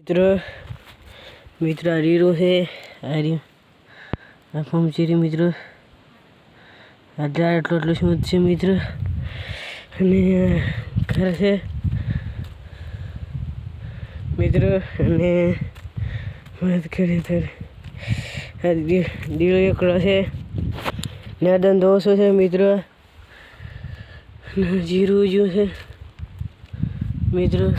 મિત્ર મિત્ર આ રીરો છે. આ રહ્યો આ ફોર્મ છે મિત્ર. આ એટલો એટલો સ્મૂથ છે મિત્ર. અને ઘર છે. મિત્ર, અને વાત કરીએ ત્યારે આ એકડો છે. નાદન ઓછો છે મિત્ર. જીરું જો છે. મિત્ર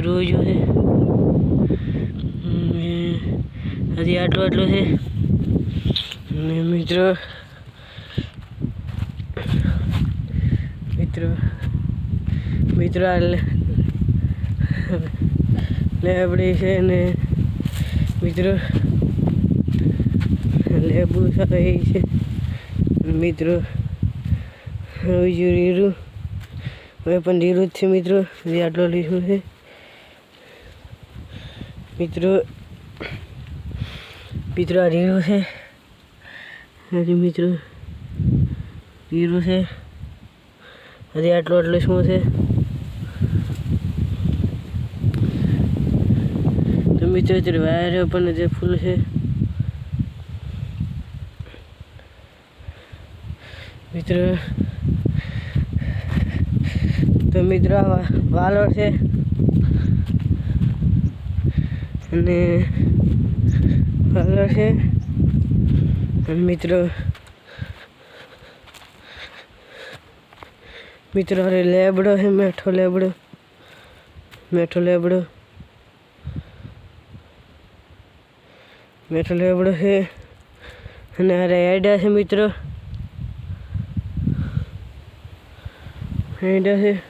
જીરું જો છે હજી આટલો આટલો છે ને મિત્રો મિત્રો મિત્રો લેબડી છે ને, મિત્રો, લેબુ સારી છે. મિત્રો, હવે જો રીરું હવે પણ રીરું જ છે મિત્રો. હજી આટલો લીધું છે મિત્રો મિત્રો આ રીરો છે. હજી મિત્રો રીરો છે. હજી આટલો આટલો શું છે? તો મિત્રો અત્યારે વાયર પણ જે ફૂલ છે. મિત્ર, તો મિત્રો આ વા- વાલોર છે. અને પાર્લર છે. અને મિત્રો મિત્રો, અરે લેબડો છે, મેઠો લેબડો. મેઠો લેબડો. મેઠો લેબડો છે. અને અરે એડા છે, મિત્રો. એડા છે.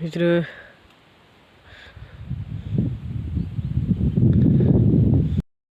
મિત્ર